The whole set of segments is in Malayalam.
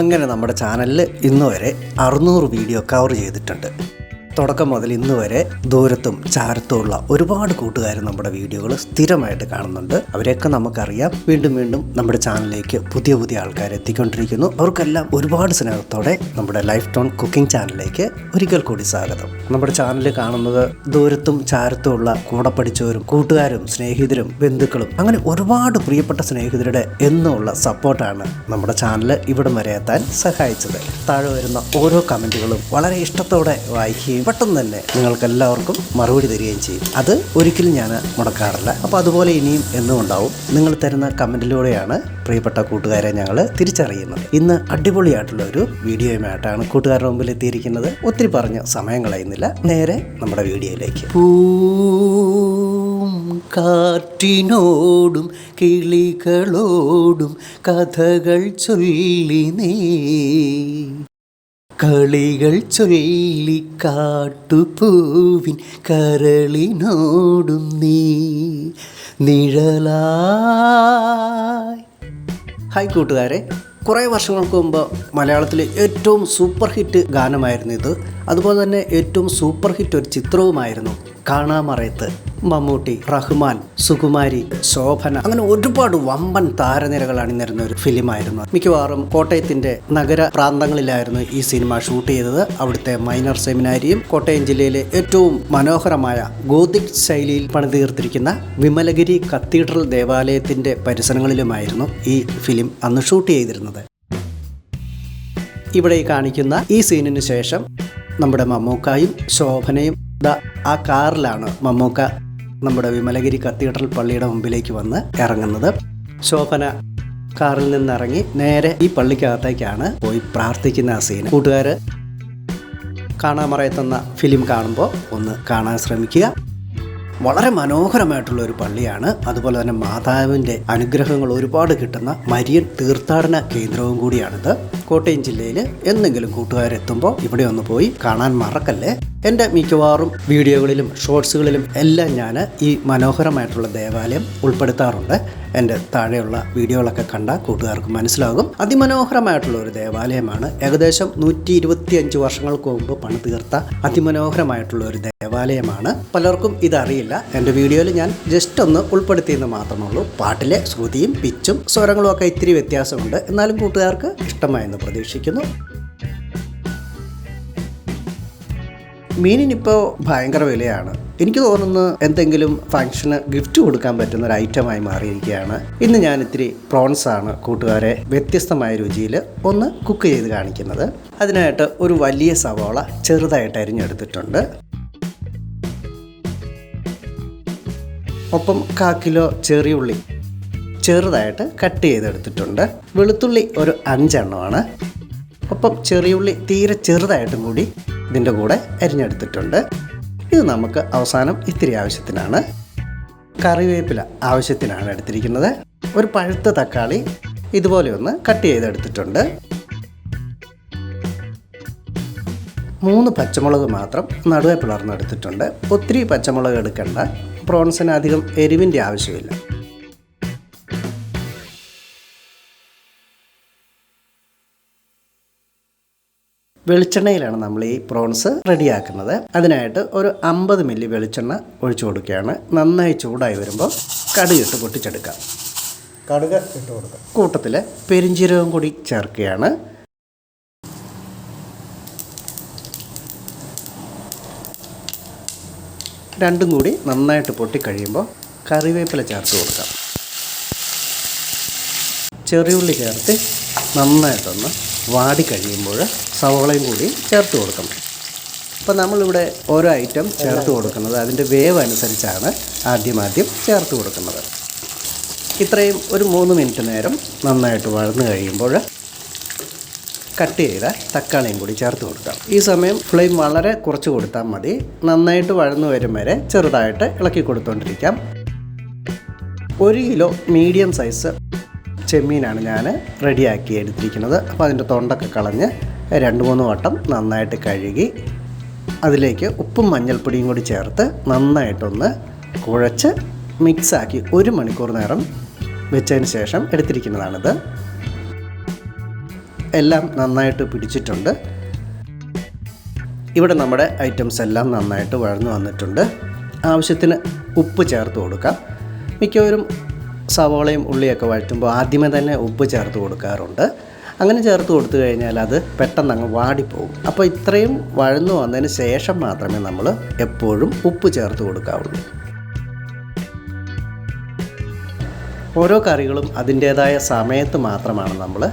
അങ്ങനെ നമ്മുടെ ചാനലിൽ ഇന്നുവരെ അറുന്നൂറ് വീഡിയോ കവർ ചെയ്തിട്ടുണ്ട്. തുടക്കം മുതൽ ഇന്ന് വരെ ദൂരത്തും ചാരത്തുമുള്ള ഒരുപാട് കൂട്ടുകാർ നമ്മുടെ വീഡിയോകൾ സ്ഥിരമായിട്ട് കാണുന്നുണ്ട്. അവരെയൊക്കെ നമുക്കറിയാം. വീണ്ടും വീണ്ടും നമ്മുടെ ചാനലിലേക്ക് പുതിയ പുതിയ ആൾക്കാർ എത്തിക്കൊണ്ടിരിക്കുന്നു. അവർക്കെല്ലാം ഒരുപാട് സ്നേഹത്തോടെ നമ്മുടെ ലൈഫ് ടോൺ കുക്കിംഗ് ചാനലിലേക്ക് ഒരിക്കൽ കൂടി സ്വാഗതം. നമ്മുടെ ചാനൽ കാണുന്നത് ദൂരത്തും ചാരത്തുമുള്ള കൂടെ പഠിച്ചവരും കൂട്ടുകാരും സ്നേഹിതരും ബന്ധുക്കളും അങ്ങനെ ഒരുപാട് പ്രിയപ്പെട്ട സ്നേഹിതരുടെ എന്നുള്ള സപ്പോർട്ടാണ് നമ്മുടെ ചാനൽ ഇവിടം വരെ എത്താൻ സഹായിച്ചത്. താഴെ വരുന്ന ഓരോ കമന്റുകളും വളരെ ഇഷ്ടത്തോടെ വായിക്കുകയും പെട്ടെന്ന് തന്നെ നിങ്ങൾക്ക് എല്ലാവർക്കും മറുപടി തരികയും ചെയ്യും. അത് ഒരിക്കലും ഞാൻ മുടക്കാറില്ല. അപ്പോൾ അതുപോലെ ഇനിയും എന്നും ഉണ്ടാവും. നിങ്ങൾ തരുന്ന കമന്റിലൂടെയാണ് പ്രിയപ്പെട്ട കൂട്ടുകാരെ ഞങ്ങൾ തിരിച്ചറിയുന്നത്. ഇന്ന് അടിപൊളിയായിട്ടുള്ള ഒരു വീഡിയോയുമായിട്ടാണ് കൂട്ടുകാരുടെ മുമ്പിൽ എത്തിയിരിക്കുന്നത്. ഒത്തിരി പറഞ്ഞ് സമയം കളയുന്നില്ല. നേരെ നമ്മുടെ വീഡിയോയിലേക്ക്. കാറ്റിനോടും കിളികളോടും കഥകൾ ചൊല്ലി നീ. കളികൾ ചൊല്ലി കാട്ടുപൂവിൻ കരളിനോടും നീ നിഴലായി. ഹായ് കൂട്ടുകാരെ കുറേ വർഷങ്ങൾക്ക് മുമ്പ് മലയാളത്തിലെ ഏറ്റവും സൂപ്പർ ഹിറ്റ് ഗാനമായിരുന്നു ഇത്. അതുപോലെ തന്നെ ഏറ്റവും സൂപ്പർ ഹിറ്റ് ഒരു ചിത്രവുമായിരുന്നു കാണാമറയത്ത്. മമ്മൂട്ടി റഹ്മാൻ സുകുമാരി ശോഭന അങ്ങനെ ഒരുപാട് വമ്പൻ താരനിരകൾ അണിനിരുന്ന ഒരു ഫിലിമായിരുന്നു. മിക്കവാറും കോട്ടയത്തിന്റെ നഗര പ്രാന്തങ്ങളിലായിരുന്നു ഈ സിനിമ ഷൂട്ട് ചെയ്തത്. അവിടുത്തെ മൈനർ സെമിനാരിയും കോട്ടയം ജില്ലയിലെ ഏറ്റവും മനോഹരമായ ഗോതിക് ശൈലിയിൽ പണിതീർത്തിരിക്കുന്ന വിമലഗിരി കത്തീഡ്രൽ ദേവാലയത്തിന്റെ പരിസരങ്ങളിലുമായിരുന്നു ഈ ഫിലിം അന്ന് ഷൂട്ട് ചെയ്തിരുന്നത്. ഇവിടെ കാണിക്കുന്ന ഈ സീനിന് ശേഷം നമ്മുടെ മമ്മൂക്കായും ശോഭനയും ദ ആ കാറിലാണ് മമ്മൂക്ക നമ്മുടെ വിമലഗിരി കത്തീഡ്രൽ പള്ളിയുടെ മുമ്പിലേക്ക് വന്ന് ഇറങ്ങുന്നത്. ശോഭന കാറിൽ നിന്നിറങ്ങി നേരെ ഈ പള്ളിക്കകത്തേക്കാണ് പോയി പ്രാർത്ഥിക്കുന്ന ആ സീൻ കൂട്ടുകാർ കാണാമറയത്തുന്ന ഫിലിം കാണുമ്പോൾ ഒന്ന് കാണാൻ ശ്രമിക്കുക. വളരെ മനോഹരമായിട്ടുള്ള ഒരു പള്ളിയാണ്. അതുപോലെ തന്നെ മാതാവിന്റെ അനുഗ്രഹങ്ങൾ ഒരുപാട് കിട്ടുന്ന മരിയൻ തീർത്ഥാടന കേന്ദ്രവും കൂടിയാണിത്. കോട്ടയം ജില്ലയിൽ എന്തെങ്കിലും കൂട്ടുകാരെത്തുമ്പോൾ ഇവിടെ ഒന്ന് പോയി കാണാൻ മറക്കല്ലേ? എന്റെ മിക്കവാറും വീഡിയോകളിലും ഷോർട്സുകളിലും എല്ലാം ഞാൻ ഈ മനോഹരമായിട്ടുള്ള ദേവാലയം ഉൾപ്പെടുത്താറുണ്ട്. എന്റെ താഴെയുള്ള വീഡിയോകളൊക്കെ കണ്ട കൂട്ടുകാർക്ക് മനസ്സിലാകും. അതിമനോഹരമായിട്ടുള്ള ഒരു ദേവാലയമാണ്. ഏകദേശം നൂറ്റി ഇരുപത്തിയഞ്ച് വർഷങ്ങൾക്ക് മുമ്പ് പണി തീർത്ത അതിമനോഹരമായിട്ടുള്ള ഒരു ദേവാലയമാണ്. പലർക്കും ഇതറിയില്ല. എന്റെ വീഡിയോയിൽ ഞാൻ ജസ്റ്റ് ഒന്ന് ഉൾപ്പെടുത്തിയെന്ന് മാത്രമേ ഉള്ളൂ പാട്ടിലെ ശ്രുതിയും പിച്ചും സ്വരങ്ങളും ഒക്കെ ഇത്തിരി വ്യത്യാസമുണ്ട്. എന്നാലും കൂട്ടുകാർക്ക് ഇഷ്ടമായെന്ന് പ്രതീക്ഷിക്കുന്നു. മീനിനിപ്പോൾ ഭയങ്കര വിലയാണ്. എനിക്ക് തോന്നുന്നു എന്തെങ്കിലും ഫംഗ്ഷന് ഗിഫ്റ്റ് കൊടുക്കാൻ പറ്റുന്ന ഒരു ഐറ്റമായി മാറിയിരിക്കുകയാണ്. ഇന്ന് ഞാൻ ഇത്തിരി പ്രോൺസ് ആണ് കൂട്ടുകാരെ വ്യത്യസ്തമായ രുചിയിൽ ഒന്ന് കുക്ക് ചെയ്ത് കാണിക്കുന്നത്. അതിനായിട്ട് ഒരു വലിയ സവാള ചെറുതായിട്ട് അരിഞ്ഞെടുത്തിട്ടുണ്ട്. ഒപ്പം കാ കിലോ ചെറിയുള്ളി ചെറുതായിട്ട് കട്ട് ചെയ്തെടുത്തിട്ടുണ്ട്. വെളുത്തുള്ളി ഒരു അഞ്ചെണ്ണമാണ്. ഒപ്പം ചെറിയുള്ളി തീരെ ചെറുതായിട്ടും കൂടി ഇതിന്റെ കൂടെ അരിഞ്ഞെടുത്തിട്ടുണ്ട്. ഇത് നമുക്ക് അവസാനം ഇത്തിരി ആവശ്യത്തിനാണ്. കറിവേപ്പില ആവശ്യത്തിനാണ് എടുത്തിരിക്കുന്നത്. ഒരു പഴുത്ത തക്കാളി ഇതുപോലെ ഒന്ന് കട്ട് ചെയ്തെടുത്തിട്ടുണ്ട്. മൂന്ന് പച്ചമുളക് മാത്രം നടുവെ പിളർന്നെടുത്തിട്ടുണ്ട്. ഒത്തിരി പച്ചമുളക് എടുക്കേണ്ട. പ്രോൺസിന് അധികം എരിവിന്റെ ആവശ്യമില്ല. വെളിച്ചെണ്ണയിലാണ് നമ്മൾ ഈ പ്രോൺസ് റെഡിയാക്കുന്നത്. അതിനായിട്ട് ഒരു അമ്പത് മില്ലി വെളിച്ചെണ്ണ ഒഴിച്ചു കൊടുക്കുകയാണ്. നന്നായി ചൂടായി വരുമ്പോൾ കടുകിട്ട് പൊട്ടിച്ചെടുക്കാം. കടുക് ഇട്ട് കൊടുക്കാം. കൂട്ടത്തിൽ പെരിഞ്ചീരകം കൂടി ചേർക്കുകയാണ്. രണ്ടും കൂടി നന്നായിട്ട് പൊട്ടിക്കഴിയുമ്പോൾ കറിവേപ്പില ചേർത്ത് കൊടുക്കാം. ചെറിയുള്ളി ചേർത്ത് നന്നായിട്ടൊന്ന് വാടി കഴിയുമ്പോൾ സവോളയും കൂടി ചേർത്ത് കൊടുക്കണം. അപ്പോൾ നമ്മളിവിടെ ഓരോ ഐറ്റം ചേർത്ത് കൊടുക്കുന്നത് അതിന്റെ വേവ് അനുസരിച്ചാണ് ആദ്യം ആദ്യം ചേർത്ത് കൊടുക്കുന്നത്. ഇത്രയും ഒരു മൂന്ന് മിനിറ്റ് നേരം നന്നായിട്ട് വഴന്നു കഴിയുമ്പോൾ കട്ട് ചെയ്ത തക്കാളിയും കൂടി ചേർത്ത് കൊടുക്കാം. ഈ സമയം ഫ്ലെയിം വളരെ കുറച്ച് കൊടുത്താൽ മതി. നന്നായിട്ട് വഴന്നു വരും വരെ ചെറുതായിട്ട് ഇളക്കി കൊടുത്തുകൊണ്ടിരിക്കാം ഒരു കിലോ മീഡിയം സൈസ് ചെമ്മീനാണ് ഞാൻ റെഡിയാക്കി എടുത്തിരിക്കുന്നത്. അപ്പോൾ അതിന്റെ തൊണ്ടൊക്കെ കളഞ്ഞ് രണ്ട് മൂന്ന് വട്ടം നന്നായിട്ട് കഴുകി അതിലേക്ക് ഉപ്പും മഞ്ഞൾപ്പൊടിയും കൂടി ചേർത്ത് നന്നായിട്ടൊന്ന് കുഴച്ച് മിക്സാക്കി ഒരു മണിക്കൂർ നേരം വെച്ചതിന് ശേഷം എടുത്തിരിക്കുന്നതാണിത്. എല്ലാം നന്നായിട്ട് പിടിച്ചിട്ടുണ്ട്. ഇവിടെ നമ്മുടെ ഐറ്റംസ് എല്ലാം നന്നായിട്ട് വഴന്നു വന്നിട്ടുണ്ട്. ആവശ്യത്തിന് ഉപ്പ് ചേർത്ത് കൊടുക്കാം. മിക്കവരും സവോളയും ഉള്ളിയൊക്കെ വഴറ്റുമ്പോൾ ആദ്യമേ തന്നെ ഉപ്പ് ചേർത്ത് കൊടുക്കാറുണ്ട്. അങ്ങനെ ചേർത്ത് കൊടുത്തു കഴിഞ്ഞാൽ അത് പെട്ടെന്ന് അങ്ങ് വാടിപ്പോകും. അപ്പോൾ ഇത്രയും വഴന്നു വന്നതിന് ശേഷം മാത്രമേ നമ്മൾ എപ്പോഴും ഉപ്പ് ചേർത്ത് കൊടുക്കാവുള്ളൂ. ഓരോ കറികളും അതിന്റേതായ സമയത്ത് മാത്രമാണ് നമ്മൾ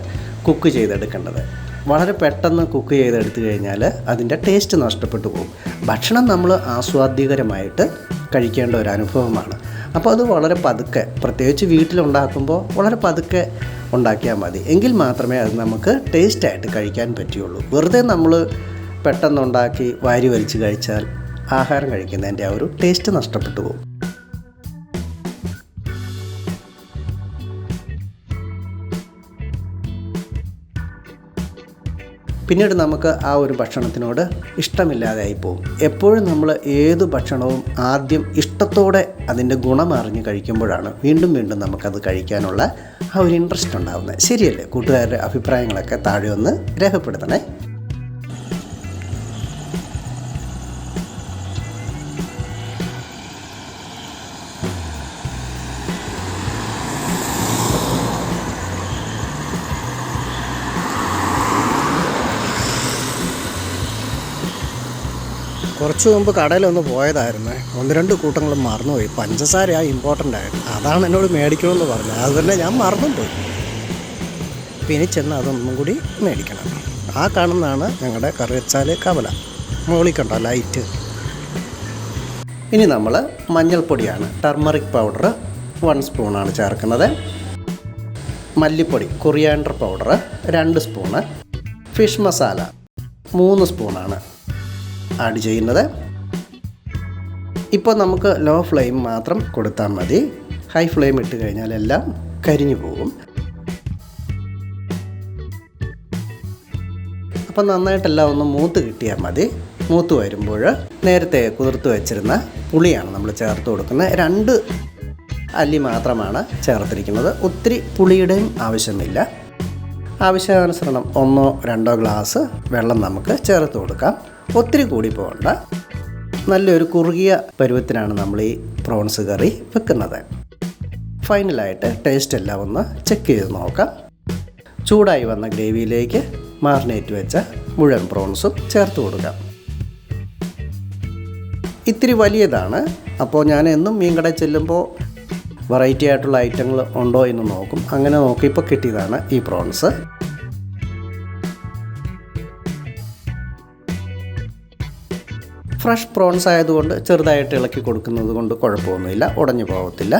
കുക്ക് ചെയ്തെടുക്കേണ്ടത്. വളരെ പെട്ടെന്ന് കുക്ക് ചെയ്തെടുത്തു കഴിഞ്ഞാൽ അതിന്റെ ടേസ്റ്റ് നഷ്ടപ്പെട്ടു പോകും. ഭക്ഷണം നമ്മൾ ആസ്വാദ്യകരമായിട്ട് കഴിക്കേണ്ട ഒരു അനുഭവമാണ്. അപ്പോൾ അത് വളരെ പതുക്കെ പ്രത്യേകിച്ച് വീട്ടിലുണ്ടാക്കുമ്പോൾ വളരെ പതുക്കെ ഉണ്ടാക്കിയാൽ മതി. എങ്കിൽ മാത്രമേ അത് നമുക്ക് ടേസ്റ്റായിട്ട് കഴിക്കാൻ പറ്റുകയുള്ളൂ. വെറുതെ നമ്മൾ പെട്ടെന്നുണ്ടാക്കി വാരി വലിച്ച് കഴിച്ചാൽ ആഹാരം കഴിക്കുന്നതിന്റെ ആ ഒരു ടേസ്റ്റ് നഷ്ടപ്പെട്ടു പോകും. പിന്നീട് നമുക്ക് ആ ഒരു ഭക്ഷണത്തിനോട് ഇഷ്ടമില്ലാതെയായി പോകും എപ്പോഴും നമ്മൾ ഏത് ഭക്ഷണവും ആദ്യം ഇഷ്ടത്തോടെ അതിന്റെ ഗുണം അറിഞ്ഞ് കഴിക്കുമ്പോഴാണ് വീണ്ടും വീണ്ടും നമുക്കത് കഴിക്കാനുള്ള ആ ഒരു ഇൻട്രസ്റ്റ് ഉണ്ടാകുന്നത് ശരിയല്ലേ? കൂട്ടുകാരുടെ അഭിപ്രായങ്ങളൊക്കെ താഴെ ഒന്ന് രേഖപ്പെടുത്തണേ. കുറച്ച് മുമ്പ് കടയിലൊന്ന് പോയതായിരുന്നു. ഒന്ന് രണ്ട് കൂട്ടങ്ങളും മറന്നുപോയി. പഞ്ചസാര ആ ഇമ്പോർട്ടന്റ് ആയിരുന്നു. അതാണ് എന്നോട് മേടിക്കണമെന്ന് പറഞ്ഞത്. അത് തന്നെ ഞാൻ മറന്നും പോയി പിന്നെ ചെന്ന് അതൊന്നും കൂടി മേടിക്കണം. ആ കാണുന്നതാണ് ഞങ്ങളുടെ കറിവച്ചാൽ കവല. മുകളിൽ കണ്ടോ ലൈറ്റ് ഇനി നമ്മൾ മഞ്ഞൾപ്പൊടിയാണ്. ടർമറിക് പൗഡർ വൺ സ്പൂണാണ് ചേർക്കുന്നത്. മല്ലിപ്പൊടി കൊറിയാണ്ടർ പൗഡർ രണ്ട് സ്പൂണ് ഫിഷ് മസാല മൂന്ന് സ്പൂണാണ് ആഡ് ചെയ്യുന്നത്. ഇപ്പോൾ നമുക്ക് ലോ ഫ്ലെയിം മാത്രം കൊടുത്താൽ മതി. ഹൈ ഫ്ലെയിം ഇട്ട് കഴിഞ്ഞാൽ എല്ലാം കരിഞ്ഞു പോകും. അപ്പം നന്നായിട്ടെല്ലാം ഒന്ന് മൂത്ത് കിട്ടിയാൽ മതി. മൂത്ത് വരുമ്പോൾ നേരത്തെ കുതിർത്ത് വെച്ചിരുന്ന പുളിയാണ് നമ്മൾ ചേർത്ത് കൊടുക്കുന്നത്. രണ്ട് അല്ലി മാത്രമാണ് ചേർത്തിരിക്കുന്നത്. ഒത്തിരി പുളിയുടെയും ആവശ്യമില്ല. ആവശ്യാനുസരണം ഒന്നോ രണ്ടോ ഗ്ലാസ് വെള്ളം നമുക്ക് ചേർത്ത് കൊടുക്കാം. ഒത്തിരി കൂടി പോകണ്ട. നല്ലൊരു കുറുകിയ പരുവത്തിനാണ് നമ്മൾ ഈ പ്രോൺസ് കറി വെക്കുന്നത്. ഫൈനലായിട്ട് ടേസ്റ്റ് എല്ലാം ഒന്ന് ചെക്ക് ചെയ്ത് നോക്കാം. ചൂടായി വന്ന ഗ്രേവിയിലേക്ക് മാറിനേറ്റ് വെച്ച മുഴുവൻ പ്രോൺസും ചേർത്ത് കൊടുക്കാം. ഇത്തിരി വലിയതാണ്. അപ്പോൾ ഞാൻ എന്നും മീൻ കടയിൽ ചെല്ലുമ്പോൾ വെറൈറ്റി ആയിട്ടുള്ള ഐറ്റങ്ങൾ ഉണ്ടോ എന്ന് നോക്കും. അങ്ങനെ നോക്കിയപ്പോൾ കിട്ടിയതാണ് ഈ പ്രോൺസ്. ഫ്രഷ് പ്രോൺസ് ആയതുകൊണ്ട് ചെറുതായിട്ട് ഇളക്കി കൊടുക്കുന്നത് കൊണ്ട് കുഴപ്പമൊന്നുമില്ല. ഉടഞ്ഞു പോകത്തില്ല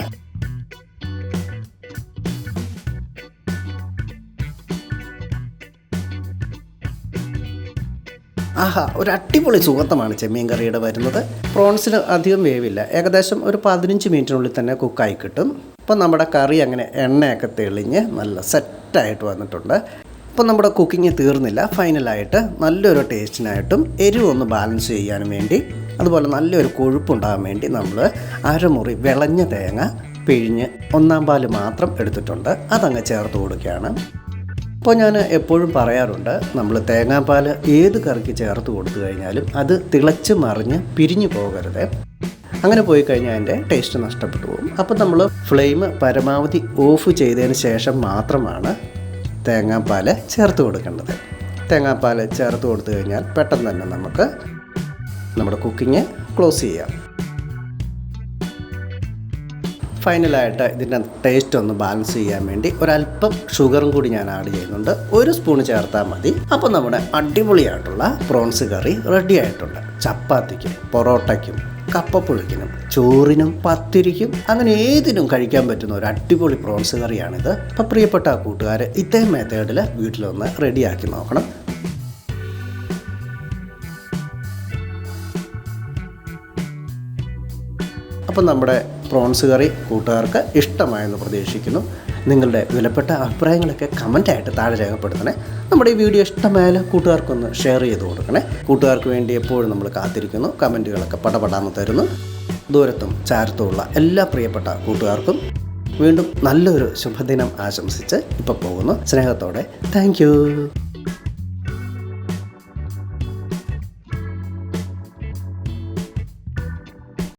ആഹാ ഒരു അടിപൊളി സുഗന്ധമാണ് ചെമ്മീൻ കറിയുടെ വരുന്നത്. പ്രോൺസിന് അധികം വേവില്ല. ഏകദേശം ഒരു പതിനഞ്ച് മിനിറ്റിനുള്ളിൽ തന്നെ കുക്കായി കിട്ടും. അപ്പോൾ നമ്മുടെ കറി അങ്ങനെ എണ്ണയൊക്കെ തെളിഞ്ഞ് നല്ല സെറ്റായിട്ട് വന്നിട്ടുണ്ട്. അപ്പോൾ നമ്മുടെ കുക്കിംഗ് തീർന്നില്ല. ഫൈനലായിട്ട് നല്ലൊരു ടേസ്റ്റിനായിട്ടും എരിവ് ഒന്ന് ബാലൻസ് ചെയ്യാനും വേണ്ടി അതുപോലെ നല്ലൊരു കൊഴുപ്പുണ്ടാകാൻ വേണ്ടി നമ്മൾ അരമുറി വിളഞ്ഞ തേങ്ങ പിഴിഞ്ഞ് ഒന്നാം പാൽ മാത്രം എടുത്തിട്ടുണ്ട്. അതങ്ങ് ചേർത്ത് കൊടുക്കുകയാണ്. അപ്പോൾ ഞാൻ എപ്പോഴും പറയാറുണ്ട് നമ്മൾ തേങ്ങാപ്പാൽ ഏത് കറിക്ക് ചേർത്ത് കൊടുത്തു കഴിഞ്ഞാലും അത് തിളച്ച് മറിഞ്ഞ് പിരിഞ്ഞു പോകരുത്. അങ്ങനെ പോയി കഴിഞ്ഞാൽ അതിന്റെ ടേസ്റ്റ് നഷ്ടപ്പെട്ടു പോകും. അപ്പോൾ നമ്മൾ ഫ്ലെയിം പരമാവധി ഓഫ് ചെയ്തതിന് ശേഷം മാത്രമാണ് തേങ്ങാപ്പാൽ ചേർത്ത് കൊടുക്കേണ്ടത്. തേങ്ങാപ്പാൽ ചേർത്ത് കൊടുത്തു കഴിഞ്ഞാൽ പെട്ടെന്ന് തന്നെ നമുക്ക് നമ്മുടെ കുക്കിങ് ക്ലോസ് ചെയ്യാം. ഫൈനലായിട്ട് ഇതിന്റെ ടേസ്റ്റ് ഒന്ന് ബാലൻസ് ചെയ്യാൻ വേണ്ടി ഒരല്പം ഷുഗറും കൂടി ഞാൻ ആഡ് ചെയ്യുന്നുണ്ട്. ഒരു സ്പൂൺ ചേർത്താൽ മതി. അപ്പോൾ നമ്മുടെ അടിപൊളിയായിട്ടുള്ള പ്രോൺസ് കറി റെഡി ആയിട്ടുണ്ട്. ചപ്പാത്തിക്കും പൊറോട്ടയ്ക്കും കപ്പപ്പുഴുക്കിനും ചോറിനും പത്തിരിക്കും അങ്ങനെ ഏതിനും കഴിക്കാൻ പറ്റുന്ന ഒരു അടിപൊളി പ്രോൺസ് കറിയാണിത്. അപ്പോൾ പ്രിയപ്പെട്ട കൂട്ടുകാർ ഇതേ മെത്തേഡിൽ വീട്ടിലൊന്ന് റെഡിയാക്കി നോക്കണം. അപ്പം നമ്മുടെ പ്രോൺസ് കറി കൂട്ടുകാർക്ക് ഇഷ്ടമായെന്ന് പ്രതീക്ഷിക്കുന്നു. നിങ്ങളുടെ വിലപ്പെട്ട അഭിപ്രായങ്ങളൊക്കെ കമന്റായിട്ട് താഴെ രേഖപ്പെടുത്തണേ. നമ്മുടെ ഈ വീഡിയോ ഇഷ്ടമായാൽ കൂട്ടുകാർക്കൊന്ന് ഷെയർ ചെയ്ത് കൊടുക്കണേ. കൂട്ടുകാർക്ക് വേണ്ടി എപ്പോഴും നമ്മൾ കാത്തിരിക്കുന്നു. കമന്റുകളൊക്കെ പടപടാന്ന് തരുന്നു. ദൂരത്തും ചാരത്തുമുള്ള എല്ലാ പ്രിയപ്പെട്ട കൂട്ടുകാർക്കും വീണ്ടും നല്ലൊരു ശുഭദിനം ആശംസിച്ച് ഇപ്പോൾ പോകുന്നു. സ്നേഹത്തോടെ താങ്ക്